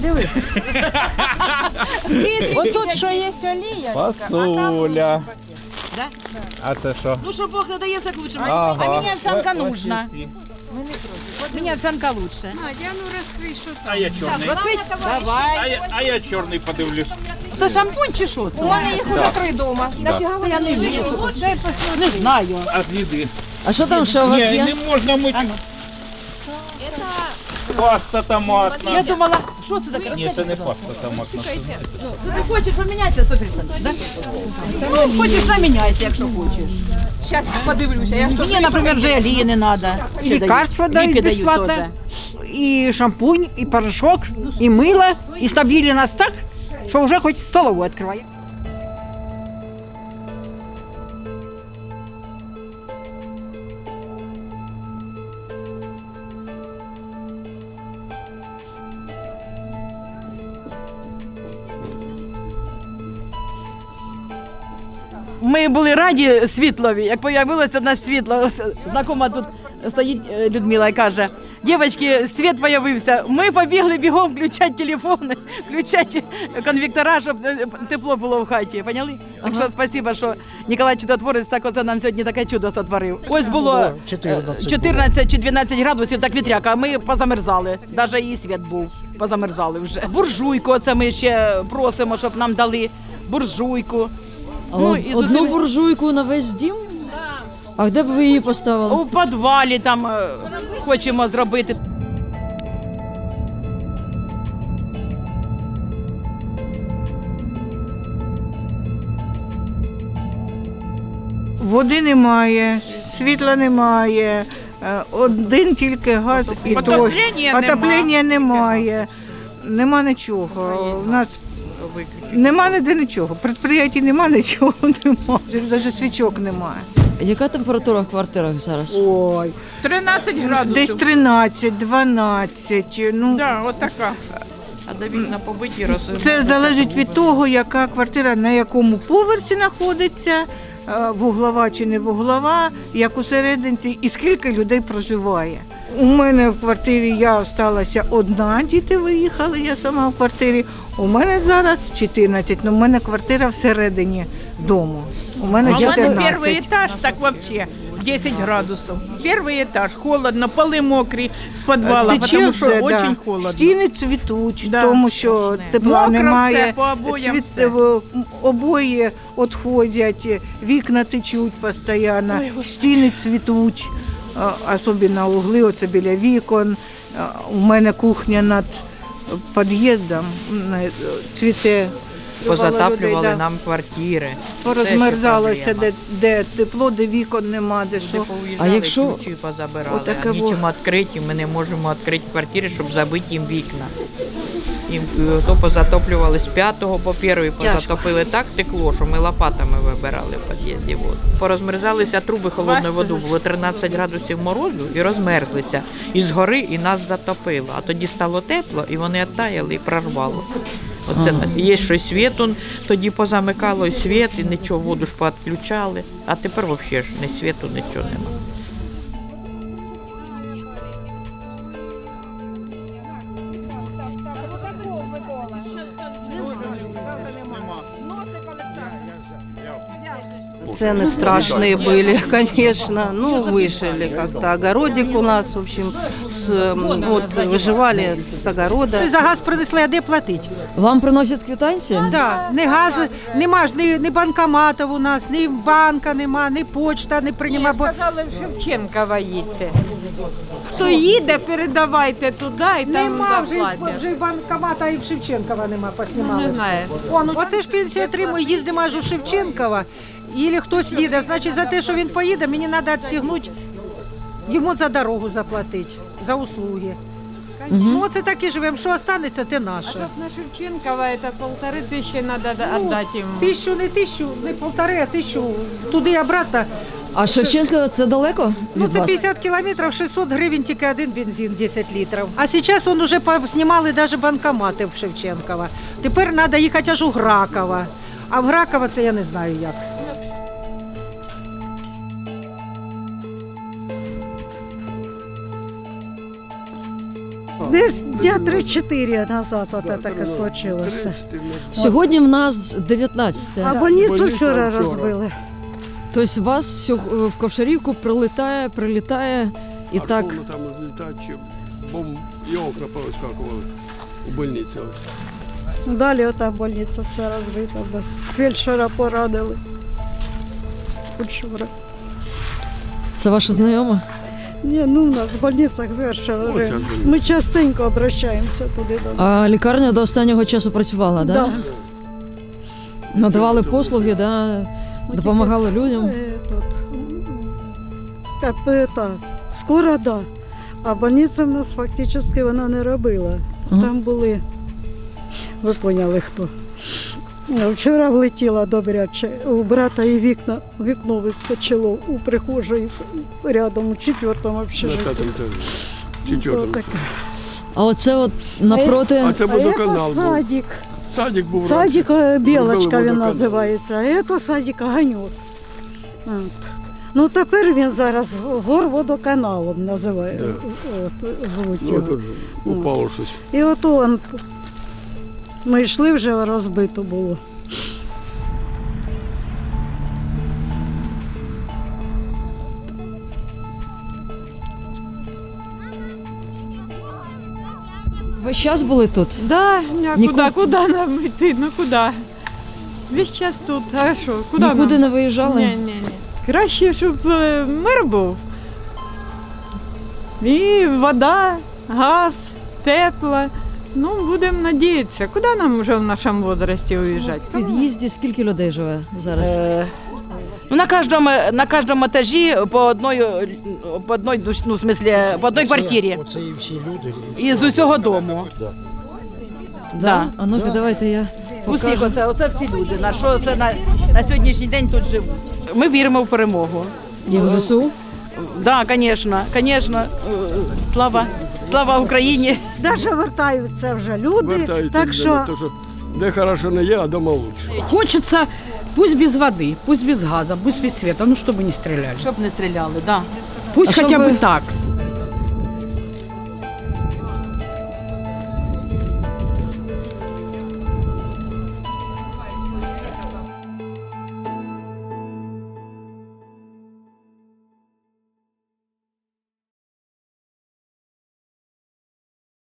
Дивись. Отут що є олія, Пасуля. А це що? Ну, що Бог надається к лучшему. А мені овсянка нужна. Мені овсянка лучше. Надя, ну розкрий, що там. А я чорний. Давай. А я, а я чорний подивлюсь. Це шампунь чи що це? У мене їх уже три дома. Да. Я не вмію. Не знаю. А з їди? А що там ще у вас Ні, є? не можна мити. Паста томатна. Я думала, що це таке? Ні, це не паста томатна. це. Ти хочеш помінятися, Софія? Да? Ну, хочеш заміняйся, якщо хочеш. Зараз подивлюся. Я ж Мені, наприклад, вже олії не треба. Лекарства дають бесплатно. И шампунь, и порошок, и мыло. И снабдили нас так, что уже хоть столовую открывай. Ми були раді світлові, як появилося на світло. Знакома тут стоїть е, Людмила і каже: дівчатки, світ появився. Ми побігли бігом включати телефони, включати конвектора, щоб е, тепло було в хаті. Поняли? Так що спасибо, що Ніколай Чудотворець так оце нам сьогодні таке чудо сотворив. Ось було е, 14 чи 12 градусів, так вітряка, а ми позамерзали. Навіть і світ був. Позамерзали вже. Буржуйку, оце ми ще просимо, щоб нам дали. Буржуйку. А Ну, і одну зусиль- буржуйку на весь дім? А де б ви її поставили? У підвалі там е, хочемо зробити. Води немає, світла немає, е, один тільки газ і то отоплення немає. Нема нічого. У нас нема ніде нічого. Предприятій нема нічого, нема. Навіть свічок немає. Яка температура в квартирах зараз? Ой, 13 градусів. десь 13, 12. Ну, Да, от така. А до вікна побиті роз... Це залежить від того, яка квартира на якому поверсі знаходиться, е, вуглова чи не вуглова, як усерединці, і скільки людей проживає. У мене в квартирі я залишилася одна, діти виїхали, я сама в квартирі. У мене зараз 14, але в мене квартира всередині дому. У мене А у мене 14. перший етаж, так вообще 10 градусів. Перший етаж, холодно, поли мокрі з підвала, Тече тому що все, дуже да. холодно. Стіни цвітуть, Да. тому що тепла Мокро немає. все, по обоям Цвіт- все. в- обої відходять, вікна течуть постійно, стіни цвітуть, а, особливо угли, оце біля вікон. А, У мене кухня над під'їздом м, е, цвіте. Позатаплювали Людей, да. нам квартири. Порозмерзалося, де, де тепло, де вікон нема, де що. повиїжджали, А якщо- ключі позабирали. Отаке а нічим відкриті, ми не можемо відкрити квартири, щоб забити їм вікна. Їм е, то позатоплювали з п'ятого по перший, позатопили так текло, що ми лопатами вибирали в під'їзді воду. Порозмерзалися труби холодної води, було 13 градусів морозу і розмерзлися. І згори і нас затопило. А тоді стало тепло, і вони оттаяли і прорвало. Оце так. Є щось світ, он тоді позамикало і світ, і нічого, воду ж поотключали, А тепер взагалі ж ні світу, нічого нема. Цены страшные были, конечно. Ну, выжили как-то. Огородик у нас, в общем, с, м, вот, выживали с огорода. За газ принесли, а де платить? Вам приносять квитанції? Да, не газ, нема ж ні, ні банкоматів у нас, ні банка нема, ні почта не приймає. Бо... Сказали, в Шевченкова їдьте. Хто їде, передавайте туди і там Нема вже, заплатять. вже банкомата і в Шевченкова нема, поснімали. Не знаю. Он, оце ж пенсію отримує, їздимо аж у Шевченкова, і хтось їде. Значить, за те, що він поїде, мені треба відстігнути, йому за дорогу заплатити, за услуги. Ну, це так і живемо. Що останеться, те А наше. тут на Шевченкова це полтори тисячі треба віддати їм. Тисячу, не тисячу, не полтори, а тисячу туди і обратно. А Шевченка це далеко Ну, від це вас? 50 кілометрів, 600 гривень тільки один бензин, 10 літрів. А зараз он уже знімали навіть банкомати в Шевченкова. Тепер треба їхати аж у Гракова. А в Гракова це я не знаю як. Десь дня 3-4 назад от таке случилося. Сьогодні в нас 19. А больницю вчора розбили. Тобто вас в Ковшарівку прилітає, прилітає і так. там летать, бомб і окна повискакували у больниці. Далі ота больниця вся розбита, без фельдшера поранили. Фельдшера. Це ваша знайома? Ні, ну у нас в больницях фельдшери. Ми частенько обращаємося туди до них. А лікарня до останнього часу працювала, да? Да. Надавали послуги, да? Ну, допомагали людям. Е, тут, Так, е, так, скоро да. А больниця в нас фактично вона не робила. Мгм. Там були, ви поняли хто. А Вчора влетіла добряче. У брата і вікна, вікно вискочило у прихожій рядом у четвертому общежитті. Четвертому. таке. А оце от напроти. А це водоканал був. садик. Садик був Садик е, Білочка він називається, а це садик Ганьок. Ну тепер він зараз горводоканалом називає, Да. от, звуть Ну, його. тут упало щось. І от он, ми йшли вже розбито було. Ви час були тут? Да, а Нікуди- куда, куда нам йти? Ну куда? Весь час тут, а що? Куда Нікуди нам? не виїжджали? Ні, ні, ні. Краще, щоб е, мир був. І вода, газ, тепло. Ну, будемо надіятися. Куди нам вже в нашому возрасті уїжджати? В під'їзді скільки людей живе зараз? Е, Ну, на каждом, э, на каждом этаже по одной, э, по одной, душ- ну, в смысле, по одной квартирі. Із усього дому. Да. А ну-ка, давайте я. Усіх, покажу. оце, оце всі люди. На що це на, на сьогоднішній день тут живуть. Ми віримо в перемогу. І в ЗСУ? Да, звісно, звісно. Слава, слава Україні. Навіть вертаються вже люди, Вертаються так люди, що то, що де хорошо не є, а дома лучше. Хочется, пусть без воды, пусть без газа, пусть без света, ну чтобы не стреляли. Щоб не стріляли, да. Пусть А хотя чтобы- бы так.